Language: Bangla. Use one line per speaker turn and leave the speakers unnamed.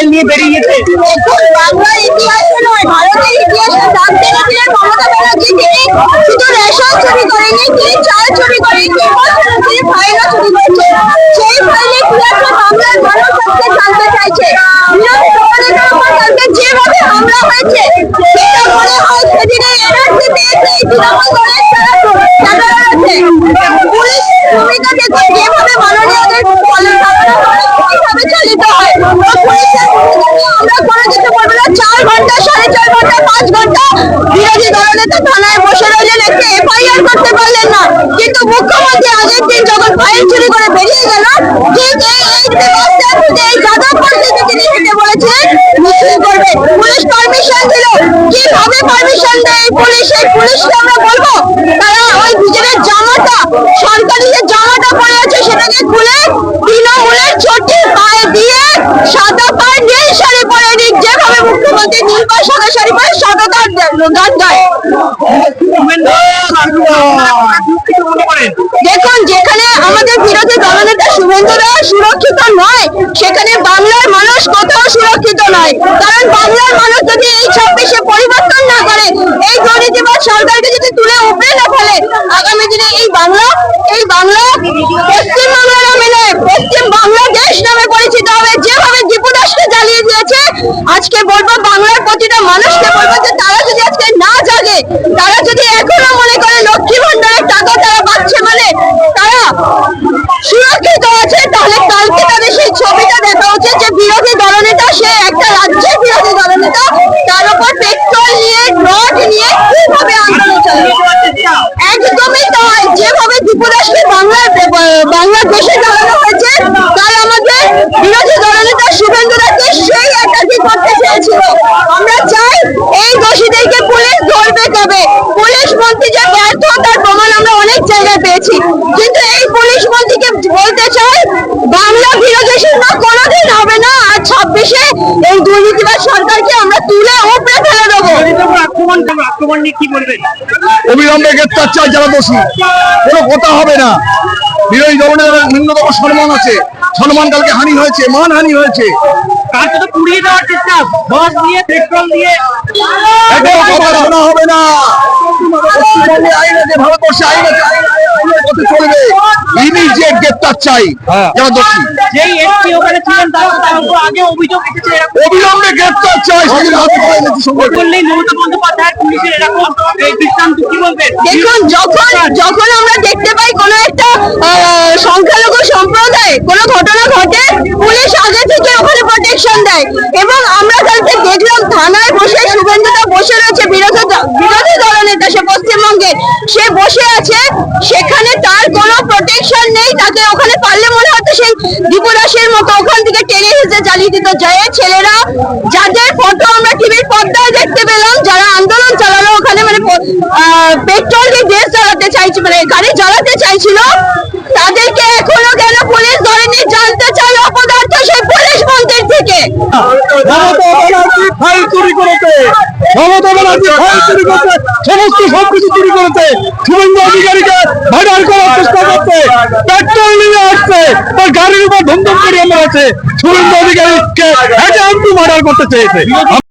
ফাইল নিয়ে বেরিয়ে গেছে।
এখন নয় ভারতের ইতিহাসে জানতে গেছিলেন মমতা ব্যানার্জি তিনি শুধু রেশন চুরি করেনি তিনি চাল চুরি করেনি তিনি ফাইলও চুরি করেছে সেই ফাইলে কি বাংলার মানুষ আজকে জানতে চাইছে। বিরোধী দলনেতার উপর কালকে যেভাবে হামলা হয়েছে সেটা মনে হয় সেদিনে এনার্জি পেয়েছে তৃণমূল দলের যারা ক্যাডার আছে পুলিশ ভূমিকা দেখুন যেভাবে মাননীয়দের ফলের ধারণা করে কীভাবে চালিত হয় তো পুলিশের ভূমিকাকে আমরা করে দিতে পারব না চার ঘণ্টা সাড়ে চার ঘণ্টা পাঁচ ঘণ্টা বিরোধী দলনেতা থানায় বসে রইলেন। একটি এফআইআর করতে পারলেন না। কিন্তু মুখ্যমন্ত্রী আগের দিন যখন ফাইল চুরি করে বেরিয়ে গেল, ঠিক এই সেটাকে খুলে তৃণমূলের ছোটি পায়ে দিয়ে সাদা পায়ে নীল শাড়ি পরে নিক যেভাবে মুখ্যমন্ত্রী পরে সাদাতার গান গায় দেখুন, যেখানে আমাদের বিরোধী দলনেতা শুভেন্দু রায় সুরক্ষিত নয়, সেখানে বাংলার মানুষ কোথাও সুরক্ষিত নয়। কারণ বাংলার মানুষ যদি এই ছাব্বিশে পরিবর্তন না করে, এই দুর্নীতিবাদ সরকারকে যদি তুলে উপড়ে না ফেলে, আগামী দিনে এই বাংলা এই বাংলা পশ্চিম বাংলা নামে নয়, পশ্চিম বাংলাদেশ নামে পরিচিত হবে। যেভাবে দীপু দাসকে জ্বালিয়ে দিয়েছে, আজকে বলব বাংলার প্রতিটা মানুষকে বলব যে তারা যদি আজকে না জাগে, তারা যদি এখনও মনে করে লক্ষ্মী ভান্ডারের টাকা তারা পাচ্ছে মানে তারা সুরক্ষিত আছে, তাহলে কালকে তাদের সেই ছবিটা দেখা উচিত যে বিরোধী দলনেতা, সে একটা রাজ্যের বিরোধী দলনেতা, তার উপর পেট্রোল নিয়ে রড নিয়ে কীভাবে আন্দোলন চালাবে? একদমই তাই। যেভাবে দীপুদাসকে বাংলার বাংলাদেশে চালানো হয়েছে, তাই আমাদের বিরোধী দলনেতা শুভেন্দু দাসকে সেই একাধিক করতে চেয়েছিল আমরা চাই এই দোষীদেরকে ধরবে কবে পুলিশ মন্ত্রী যে ব্যর্থ, তার প্রমাণ আমরা অনেক জায়গায় পেয়েছি। কিন্তু এই পুলিশ মন্ত্রীকে বলতে চাই, বাংলা বিরোধী কোনোদিন হবে না। আর ছাব্বিশে এই দুর্নীতিবাদ সরকারকে আমরা তুলে ফেলে দেবো।
অবিলম্বে চাই যারা দোষী। কোনো কথা হবে না। বিরোধী দলের নিম্নতম সম্মান আছে। সম্মান কালকে হানি হয়েছে, মান হানি হয়েছে।
কালকে তো পুড়িয়ে দেওয়ার চেষ্টা। বাস দিয়ে পেট্রোল দিয়ে
শোনা হবে না। পশ্চিমবঙ্গে আইন আছে ভারতবর্ষে আইন আছে। আইন আছে, আইনের পথে চলবে। ইমিডিয়েট গ্রেপ্তার চাই। যারা দোষী
যেই এসপি ওখানে ছিলেন তার তার উপর আগে অভিযোগ এসেছে
অবিলম্বে গ্রেপ্তার চাই। সেদিন হাতে করে এনেছি সঙ্গে
বললেই মমতা বন্দ্যোপাধ্যায় পুলিশের এরকম। এই দৃষ্টান্ত কি বলবেন?
দেখুন যখন যখন আমরা দেখতে পাই কোনো একটা আহ, সংখ্যালঘু সম্প্রদায় কোনো ঘটনা ঘটে পুলিশ আগে থেকে দেয়। এবং আমরা কালকে দেখলাম থানায় বসে শুভেন্দুদা বসে রয়েছে, বিরোধী বিরোধী দলনেতা সে পশ্চিমবঙ্গের সে বসে আছে, সেখানে তার কোনো প্রোটেকশন নেই, তাকে ওখানে পারলে মনে হতো সেই দীপুদাসের মতো ওখান থেকে টেনে হেসে জ্বালিয়ে দিত। জয়ে ছেলেরা, যাদের ফটো আমরা টিভির পর্দায় দেখতে পেলাম, যারা আন্দোলন চালালো, ওখানে মানে পেট্রোল দিয়ে দেশ জ্বালাতে চাইছে মানে গাড়ি জ্বালাতে চাইছিল, তাদেরকে এখনও কেন পুলিশ ধরেনি জানতে চাই অপদার্থ সেই পুলিশ মন্ত্রীর থেকে
মমতা ব্যানার্জি ফাইল চুরি করেছে মমতা চুরি করছে, সমস্ত সবকিছু চুরি করেছে। শুভেন্দু অধিকারীকে ভাইরাল করার চেষ্টা করছে। পেট্রোল নিয়ে আসছে, তার গাড়ির উপর করে আছে। শুভেন্দু অধিকারীকে হেঁটে আনতে মার্ডার করতে চেয়েছে।